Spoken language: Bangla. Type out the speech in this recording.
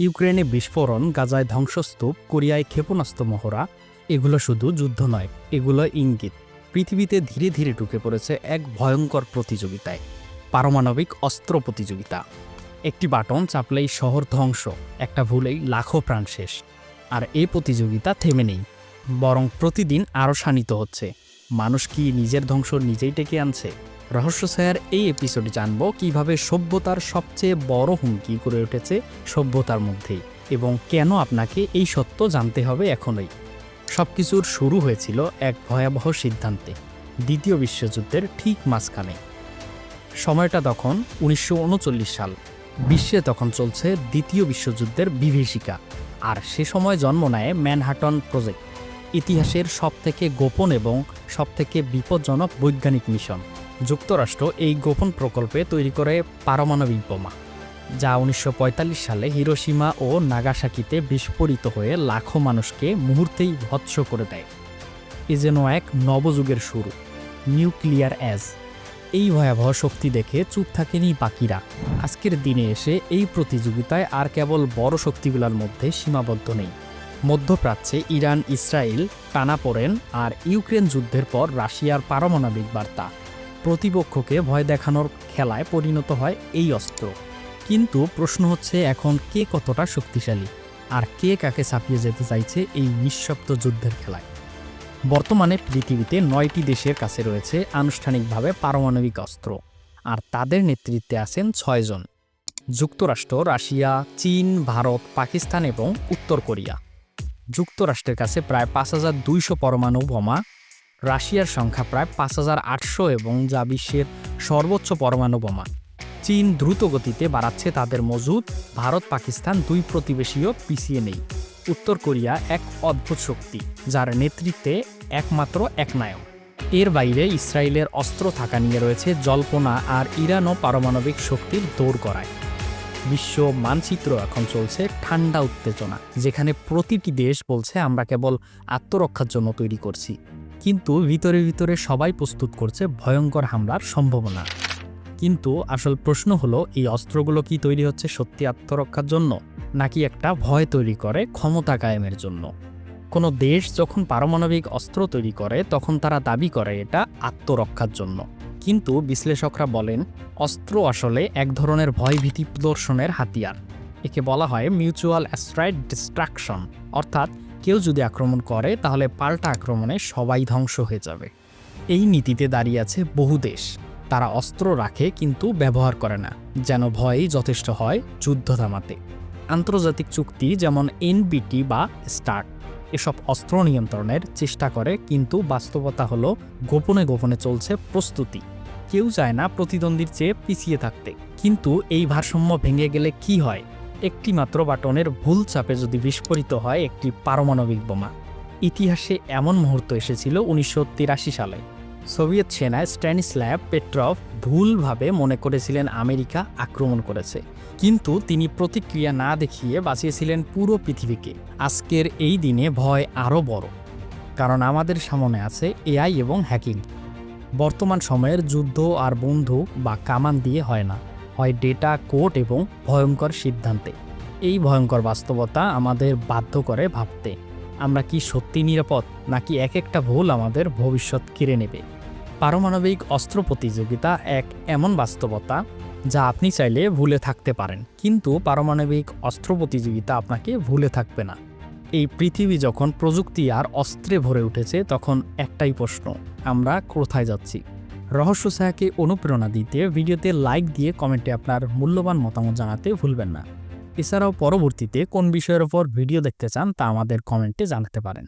ইউক্রেনে বিস্ফোরণ, গাজায় ধ্বংসস্তূপ, কোরিয়ায় ক্ষেপণাস্ত্র মহড়া, এগুলো শুধু যুদ্ধ নয়, এগুলো ইঙ্গিত। পৃথিবীতে ধীরে ধীরে ঢুকে পড়েছে এক ভয়ঙ্কর প্রতিযোগিতায়, পারমাণবিক অস্ত্র প্রতিযোগিতা। একটি বাটন চাপলেই শহর ধ্বংস, একটা ভুলেই লাখো প্রাণ শেষ। আর এই প্রতিযোগিতা থেমে নেই, বরং প্রতিদিন আরও শানিত হচ্ছে। মানুষ কি নিজের ধ্বংস নিজেই ডেকে আনছে? রহস্য ছায়ার এই এপিসোডে জানব কীভাবে সভ্যতার সবচেয়ে বড় হুমকি করে উঠেছে সভ্যতার মধ্যেই এবং কেন আপনাকে এই সত্য জানতে হবে এখনই। সবকিছুর শুরু হয়েছিল এক ভয়াবহ সিদ্ধান্তে, দ্বিতীয় বিশ্বযুদ্ধের ঠিক মাঝখানে। সময়টা তখন উনিশশো উনচল্লিশ সাল, বিশ্বে তখন চলছে দ্বিতীয় বিশ্বযুদ্ধের বিভীষিকা আর সে সময় জন্ম নেয় ম্যানহাটন প্রজেক্ট, ইতিহাসের সবথেকে গোপন এবং সবথেকে বিপজ্জনক বৈজ্ঞানিক মিশন। যুক্তরাষ্ট্র এই গোপন প্রকল্পে তৈরি করে পারমাণবিক বোমা, যা উনিশশো পঁয়তাল্লিশ সালে হিরোসীমা ও নাগাসাকিতে বিস্ফোরিত হয়ে লাখো মানুষকে মুহূর্তেই ভৎস করে দেয়। এ যেন এক নবযুগের শুরু, নিউক্লিয়ার অ্যাজ। এই ভয়াবহ শক্তি দেখে চুপ থাকেনি বাকিরা। আজকের দিনে এসে এই প্রতিযোগিতায় আর কেবল বড় শক্তিগুলোর মধ্যে সীমাবদ্ধ নেই। মধ্যপ্রাচ্যে ইরান ইসরায়েল টানাপোড়েন আর ইউক্রেন যুদ্ধের পর রাশিয়ার পারমাণবিক বার্তা প্রতিপক্ষকে ভয় দেখানোর খেলায় পরিণত হয় এই অস্ত্র। কিন্তু প্রশ্ন হচ্ছে এখন কে কতটা শক্তিশালী? আর কে কাকে ছাপিয়ে যেতে চাইছে এই নিঃশব্দ যুদ্ধের খেলায়? বর্তমানে পৃথিবীতে নয়টি দেশের কাছে রয়েছে আনুষ্ঠানিকভাবে পারমাণবিক অস্ত্র। আর তাদের নেতৃত্বে আছেন ছয়জন যুক্তরাষ্ট্র, রাশিয়া, চীন, ভারত, পাকিস্তান এবং উত্তর কোরিয়া। যুক্তরাষ্ট্রের কাছে প্রায় পাঁচ হাজার দুইশো পরমাণু বোমা রাশিয়ার সংখ্যা প্রায় পাঁচ হাজার আটশো এবং যা বিশ্বের সর্বোচ্চ পরমাণু বোমা। চীন দ্রুত গতিতে বাড়াচ্ছে তাদের মজুদ, ভারত, পাকিস্তান দুই প্রতিবেশীও পিছিয়ে নেই। উত্তর কোরিয়া এক অদ্ভুত শক্তি, যার নেতৃত্বে একমাত্র এক নায়ক। এর বাইরে ইসরায়েলের অস্ত্র থাকা নিয়ে রয়েছে জল্পনা আর ইরানও পারমাণবিক শক্তির দৌড় করায় বিশ্ব মানচিত্র এখন চলছে ঠান্ডা উত্তেজনা, যেখানে প্রতিটি দেশ বলছে, আমরা কেবল আত্মরক্ষার জন্য তৈরি করছি। কিন্তু ভিতরে ভিতরে সবাই প্রস্তুত করছে ভয়ঙ্কর হামলার সম্ভাবনা। কিন্তু আসল প্রশ্ন হলো, এই অস্ত্রগুলো কি তৈরি হচ্ছে সত্যি আত্মরক্ষার জন্য, নাকি একটা ভয় তৈরি করে ক্ষমতা কায়েমের জন্য? কোনো দেশ যখন পারমাণবিক অস্ত্র তৈরি করে, তখন তারা দাবি করে এটা আত্মরক্ষার জন্য। কিন্তু বিশ্লেষকরা বলেন, অস্ত্র আসলে এক ধরনের ভয়ভীতি প্রদর্শনের হাতিয়ার। একে বলা হয় মিউচুয়াল অ্যাস্ট্রাইড ডিস্ট্রাকশন, অর্থাৎ কেউ যদি আক্রমণ করে, তাহলে পাল্টা আক্রমণে সবাই ধ্বংস হয়ে যাবে। এই নীতিতে দাঁড়িয়ে আছে বহু দেশ। তারা অস্ত্র রাখে কিন্তু ব্যবহার করে না, যেন ভয়ই যথেষ্ট হয় যুদ্ধ থামাতে আন্তর্জাতিক চুক্তি যেমন এনবিটি বা স্টার্ট এসব অস্ত্র নিয়ন্ত্রণের চেষ্টা করে, কিন্তু বাস্তবতা হলো গোপনে গোপনে চলছে প্রস্তুতি। কেউ চায় না প্রতিদ্বন্দ্বীর চেয়ে পিছিয়ে থাকতে। কিন্তু এই ভারসাম্য ভেঙে গেলে কি হয়? একটি মাত্র বাটনের ভুল চাপে যদি বিস্ফোরিত হয় একটি পারমাণবিক বোমা। ইতিহাসে এমন মুহূর্ত এসেছিল উনিশশো তিরাশি সালে। সোভিয়েত সেনা স্ট্যানিস্ল্যাব পেট্রভ ভুলভাবে মনে করেছিলেন আমেরিকা আক্রমণ করেছে। কিন্তু তিনি প্রতিক্রিয়া না দেখিয়ে বাঁচিয়েছিলেন পুরো পৃথিবীকে। আজকের এই দিনে ভয় আরও বড়। কারণ আমাদের সামনে আছে এআই এবং হ্যাকিং। বর্তমান সময়ের যুদ্ধ আর বন্ধু বা কামান দিয়ে হয় না। হয় ডেটা কোড এবং ভয়ঙ্কর সিদ্ধান্তে। এই ভয়ঙ্কর বাস্তবতা আমাদের বাধ্য করে ভাবতে। আমরা কি সত্যি নিরাপদ, নাকি এক একটা ভুল আমাদের ভবিষ্যৎ কেড়ে নেবে? পারমাণবিক অস্ত্র প্রতিযোগিতা এক এমন বাস্তবতা যা আপনি চাইলে ভুলে থাকতে পারেন, কিন্তু পারমাণবিক অস্ত্র প্রতিযোগিতা আপনাকে ভুলে থাকবে না। এই পৃথিবী যখন প্রযুক্তি আর অস্ত্রে ভরে উঠেছে, তখন একটাই প্রশ্ন, আমরা কোথায় যাচ্ছি? রহস্য ছায়াকে অনুপ্রেরণা দিতে ভিডিওতে লাইক দিয়ে কমেন্টে আপনার মূল্যবান মতামত জানাতে ভুলবেন না। এছাড়াও পরবর্তীতে কোন বিষয়ের ওপর ভিডিও দেখতে চান তা আমাদের কমেন্টে জানাতে পারেন।